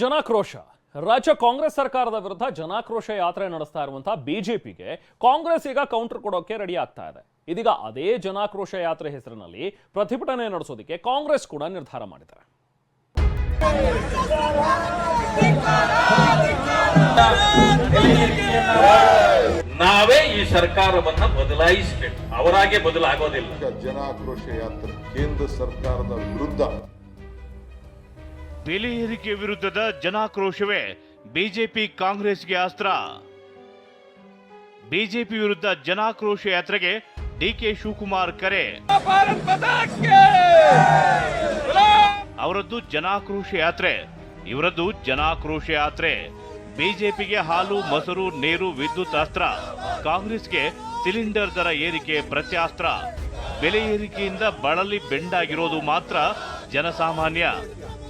ಜನಾಕ್ರೋಶ. ರಾಜ್ಯ ಕಾಂಗ್ರೆಸ್ ಸರ್ಕಾರದ ವಿರುದ್ಧ ಜನಾಕ್ರೋಶ ಯಾತ್ರೆ ನಡೆಸ್ತಾ ಇರುವಂತಹ ಬಿಜೆಪಿಗೆ ಕಾಂಗ್ರೆಸ್ ಈಗ ಕೌಂಟರ್ ಕೊಡೋಕೆ ರೆಡಿ ಆಗ್ತಾ ಇದೆ. ಇದೀಗ ಅದೇ ಜನಾಕ್ರೋಶ ಯಾತ್ರೆ ಹೆಸರಿನಲ್ಲಿ ಪ್ರತಿಭಟನೆ ನಡೆಸೋದಕ್ಕೆ ಕಾಂಗ್ರೆಸ್ ಕೂಡ ನಿರ್ಧಾರ ಮಾಡಿದ್ದಾರೆ ನಾವೇ ಈ ಸರ್ಕಾರವನ್ನ ಬದಲಾಯಿಸಬೇಕು. ಅವರಾಗೆ ಬದಲಾಗೋದಿಲ್ಲ. ಜನಾಕ್ರೋಶ ಯಾತ್ರೆ ಕೇಂದ್ರ ಸರ್ಕಾರದ ವಿರುದ್ಧ ಬೆಲೆ ಏರಿಕೆ ವಿರುದ್ಧದ ಜನಾಕ್ರೋಶವೇ ಬಿಜೆಪಿ ಕಾಂಗ್ರೆಸ್ಗೆ ಅಸ್ತ್ರ. ಬಿಜೆಪಿ ವಿರುದ್ಧ ಜನಾಕ್ರೋಶ ಯಾತ್ರೆಗೆ ಡಿಕೆ ಶಿವಕುಮಾರ್ ಕರೆ. ಅವರದ್ದು ಜನಾಕ್ರೋಶ ಯಾತ್ರೆ, ಇವರದ್ದು ಜನಾಕ್ರೋಶ ಯಾತ್ರೆ. ಬಿಜೆಪಿಗೆ ಹಾಲು, ಮೊಸರು, ನೀರು, ವಿದ್ಯುತ್ ಅಸ್ತ್ರ, ಕಾಂಗ್ರೆಸ್ಗೆ ಸಿಲಿಂಡರ್ ದರ ಏರಿಕೆ ಪ್ರತ್ಯಾಸ್ತ್ರ. ಬೆಲೆ ಏರಿಕೆಯಿಂದ ಬಳಲಿ ಬೆಂಡಾಗಿರೋದು ಮಾತ್ರ ಜನಸಾಮಾನ್ಯ.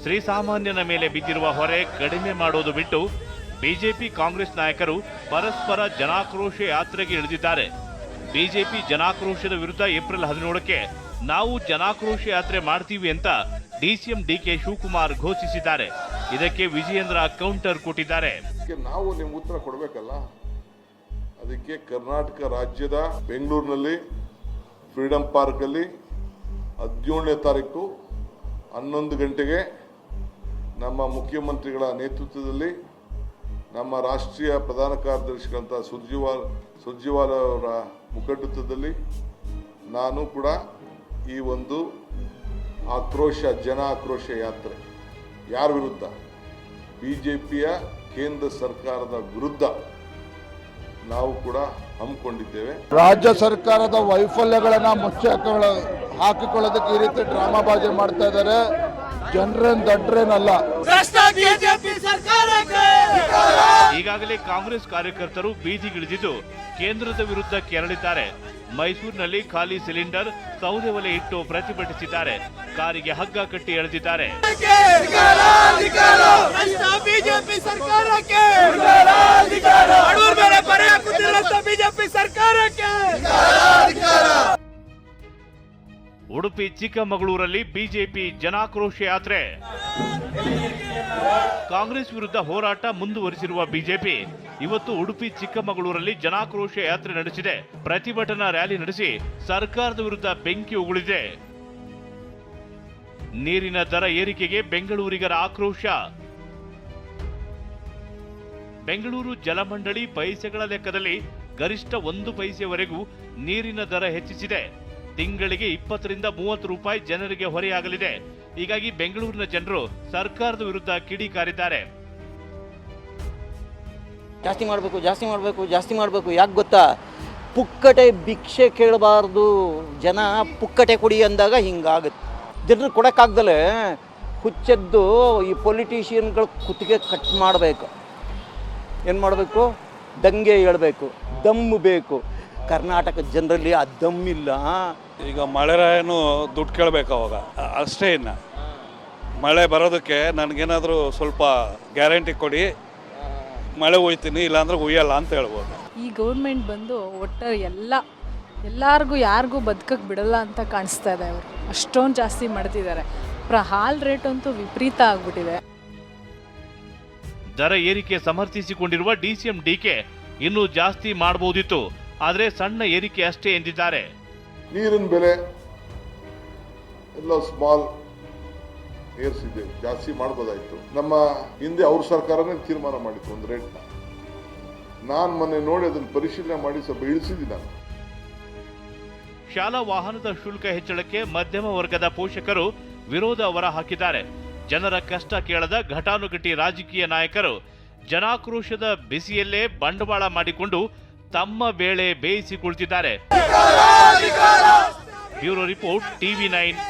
ಶ್ರೀಸಾಮಾನ್ಯನ ಮೇಲೆ ಬಿದ್ದಿರುವ ಹೊರೆ ಕಡಿಮೆ ಮಾಡೋದು ಬಿಟ್ಟು ಬಿಜೆಪಿ ಕಾಂಗ್ರೆಸ್ ನಾಯಕರು ಪರಸ್ಪರ ಜನಾಕ್ರೋಶ ಯಾತ್ರೆಗೆ ಇಳಿದಿದ್ದಾರೆ. ಬಿಜೆಪಿ ಜನಾಕ್ರೋಶದ ವಿರುದ್ಧ ಏಪ್ರಿಲ್ ಹದಿನೇಳಕ್ಕೆ ನಾವು ಜನಾಕ್ರೋಶ ಯಾತ್ರೆ ಮಾಡ್ತೀವಿ ಅಂತ ಡಿಸಿಎಂ ಡಿಕೆ ಶಿವಕುಮಾರ್ ಘೋಷಿಸಿದ್ದಾರೆ. ಇದಕ್ಕೆ ವಿಜಯೇಂದ್ರ ಕೌಂಟರ್ ಕೊಟ್ಟಿದ್ದಾರೆ. ನಾವು ನಿಮ್ಗೆ ಉತ್ತರ ಕೊಡಬೇಕಲ್ಲ? ಅದಕ್ಕೆ ಕರ್ನಾಟಕ ರಾಜ್ಯದ ಬೆಂಗಳೂರಿನಲ್ಲಿ, ಫ್ರೀಡಂ ಪಾರ್ಕಲ್ಲಿ ಹದಿನೇಳನೇ ತಾರೀಕು ಹನ್ನೊಂದು ಗಂಟೆಗೆ ನಮ್ಮ ಮುಖ್ಯಮಂತ್ರಿಗಳ ನೇತೃತ್ವದಲ್ಲಿ ನಮ್ಮ ರಾಷ್ಟ್ರೀಯ ಪ್ರಧಾನ ಕಾರ್ಯದರ್ಶಿಗಳಂಥ ಸುರ್ಜಿವಾಲ್ ಸುರ್ಜಿವಾಲ್ ಅವರ ಮುಖಂಡತ್ವದಲ್ಲಿ ನಾನು ಕೂಡ ಈ ಒಂದು ಆಕ್ರೋಶ, ಜನ ಆಕ್ರೋಶ ಯಾತ್ರೆ. ಯಾರ ವಿರುದ್ಧ? ಬಿ ಜೆ ಪಿಯ ಕೇಂದ್ರ ಸರ್ಕಾರದ ವಿರುದ್ಧ ನಾವು ಕೂಡ ಹಮ್ಮಿಕೊಂಡಿದ್ದೇವೆ. ರಾಜ್ಯ ಸರ್ಕಾರದ ವೈಫಲ್ಯಗಳನ್ನು ಮುಚ್ಚಿ ಹಾಕಿಕೊಳ್ಳೋದಕ್ಕೆ ಈ ರೀತಿ ಡ್ರಾಮಾಬಾಜಿ ಮಾಡ್ತಾ ಇದ್ದಾರೆ. ಜನರೇನ್ ದಡ್ರೇನಲ್ಲ. ಈಗಾಗಲೇ ಕಾಂಗ್ರೆಸ್ ಕಾರ್ಯಕರ್ತರು ಬೀದಿಗಿಳಿದಿದ್ದು ಕೇಂದ್ರದ ವಿರುದ್ಧ ಕೆರಳಿದ್ದಾರೆ. ಮೈಸೂರಿನಲ್ಲಿ ಖಾಲಿ ಸಿಲಿಂಡರ್ ಸೌದೆ ಒಲೆ ಇಟ್ಟು ಪ್ರತಿಭಟಿಸಿದ್ದಾರೆ. ಕಾರಿಗೆ ಹಗ್ಗ ಕಟ್ಟಿ ಎಳೆದಿದ್ದಾರೆ. ಬಿಜೆಪಿ ಸರ್ಕಾರಕ್ಕೆ! ಉಡುಪಿ ಚಿಕ್ಕಮಗಳೂರಲ್ಲಿ ಬಿಜೆಪಿ ಜನಾಕ್ರೋಶ ಯಾತ್ರೆ. ಕಾಂಗ್ರೆಸ್ ವಿರುದ್ಧ ಹೋರಾಟ ಮುಂದುವರಿಸಿರುವ ಬಿಜೆಪಿ, ಇವತ್ತು ಉಡುಪಿ ಚಿಕ್ಕಮಗಳೂರಲ್ಲಿ ಜನಾಕ್ರೋಶ ಯಾತ್ರೆ ನಡೆಸಿದೆ. ಪ್ರತಿಭಟನಾ ರ್ಯಾಲಿ ನಡೆಸಿ ಸರ್ಕಾರದ ವಿರುದ್ಧ ಬೆಂಕಿ ಉಗುಳಿದೆ. ನೀರಿನ ದರ ಏರಿಕೆಗೆ ಬೆಂಗಳೂರಿಗರ ಆಕ್ರೋಶ. ಬೆಂಗಳೂರು ಜಲಮಂಡಳಿ ಪೈಸೆಗಳ ಲೆಕ್ಕದಲ್ಲಿ ಗರಿಷ್ಠ ಒಂದು ಪೈಸೆವರೆಗೂ ನೀರಿನ ದರ ಹೆಚ್ಚಿಸಿದೆ. ತಿಂಗಳಿಗೆ ಇಪ್ಪತ್ತರಿಂದ ಮೂವತ್ತು ರೂಪಾಯಿ ಜನರಿಗೆ ಹೊರೆಯಾಗಲಿದೆ. ಹೀಗಾಗಿ ಬೆಂಗಳೂರಿನ ಜನರು ಸರ್ಕಾರದ ವಿರುದ್ಧ ಕಿಡಿಕಾರಿದ್ದಾರೆ ಜಾಸ್ತಿ ಮಾಡಬೇಕು ಜಾಸ್ತಿ ಮಾಡಬೇಕು ಜಾಸ್ತಿ ಮಾಡಬೇಕು. ಯಾಕೆ ಗೊತ್ತಾ? ಪುಕ್ಕಟೆ ಭಿಕ್ಷೆ ಕೇಳಬಾರ್ದು. ಜನ ಪುಕ್ಕಟೆ ಕೊಡಿ ಅಂದಾಗ ಹಿಂಗಾಗುತ್ತೆ. ಜನರು ಕೊಡೋಕ್ಕಾಗ್ದಲೇ ಹುಚ್ಚೆದ್ದು ಈ ಪೊಲಿಟಿಷಿಯನ್ಗಳು ಕುತ್ತಿಗೆ ಕಟ್ ಮಾಡಬೇಕು. ಏನು ಮಾಡಬೇಕು? ದಂಗೆ ಹೇಳಬೇಕು. ದಮ್ಮು ಬೇಕು. ಕರ್ನಾಟಕ ಜನರಲ್ಲಿ ಆ ದಮ್ಮಿಲ್ಲ ಈಗ ಮಳೆರಾಯನು ದುಡ್ಡು ಕೇಳಬೇಕು ಅವಾಗ. ಅಷ್ಟೇ ಇನ್ನು. ಮಳೆ ಬರೋದಕ್ಕೆ ನನಗೇನಾದರೂ ಸ್ವಲ್ಪ ಗ್ಯಾರಂಟಿ ಕೊಡಿ. ಮಳೆ ಹೋಯ್ತೀನಿ ಇಲ್ಲಾಂದ್ರೆ ಉಯ್ಯಲ್ಲ ಅಂತ ಹೇಳ್ಬೋದು. ಈ ಗೌರ್ಮೆಂಟ್ ಬಂದು ಒಟ್ಟು ಎಲ್ಲ ಎಲ್ಲರಿಗೂ ಯಾರಿಗೂ ಬದುಕಕ್ಕೆ ಬಿಡಲ್ಲ ಅಂತ ಕಾಣಿಸ್ತಾ ಇದೆ ಅವರು. ಅಷ್ಟೊಂದು ಜಾಸ್ತಿ ಮಾಡ್ತಿದ್ದಾರೆ. ಪ್ರ ಹಾಲ್ ರೇಟ್ ಅಂತೂ ವಿಪರೀತ ಆಗ್ಬಿಟ್ಟಿದೆ. ದರ ಏರಿಕೆ ಸಮರ್ಥಿಸಿಕೊಂಡಿರುವ ಡಿಸಿಎಂ ಡಿಕೆ ಇನ್ನೂ ಜಾಸ್ತಿ ಮಾಡಬಹುದಿತ್ತು ಆದರೆ ಸಣ್ಣ ಏರಿಕೆ ಅಷ್ಟೇ ಎಂದಿದ್ದಾರೆ. ನೀರಿನ ಬೆಲೆ ಎಲ್ಲ ಸ್ಮಾಲ್ ಏರಿಸಿದೆ ಜಾಸ್ತಿ ಮಾಡ್ಬೋದಾಯಿತು. ನಮ್ಮ ಹಿಂದೆ ಅವ್ರ ಸರ್ಕಾರನೇ ತೀರ್ಮಾನ ಮಾಡಿತ್ತು ಒಂದು ರೇಟ್ನ ನಾನು ಮೊನ್ನೆ ನೋಡಿ ಅದನ್ನು ಪರಿಶೀಲನೆ ಮಾಡಿ ಸ್ವಲ್ಪ ಇಳಿಸಿದ್ದೀನಿ ನಾನು. ಶಾಲಾ ವಾಹನದ ಶುಲ್ಕ ಹೆಚ್ಚಳಕ್ಕೆ ಮಧ್ಯಮ ವರ್ಗದ ಪೋಷಕರು ವಿರೋಧ ಹೊರ ಹಾಕಿದ್ದಾರೆ. ಜನರ ಕಷ್ಟ ಕೇಳದ ಘಟಾನುಘಟಿ ರಾಜಕೀಯ ನಾಯಕರು ಜನಾಕ್ರೋಶದ ಬಿಸಿಯಲ್ಲೇ ಬಂಡವಾಳ ಮಾಡಿಕೊಂಡು ತಮ್ಮ ಬೇಳೆ ಬೇಯಿಸಿ ಕುಳಿತಿದ್ದಾರೆ. Bureau report TV nine.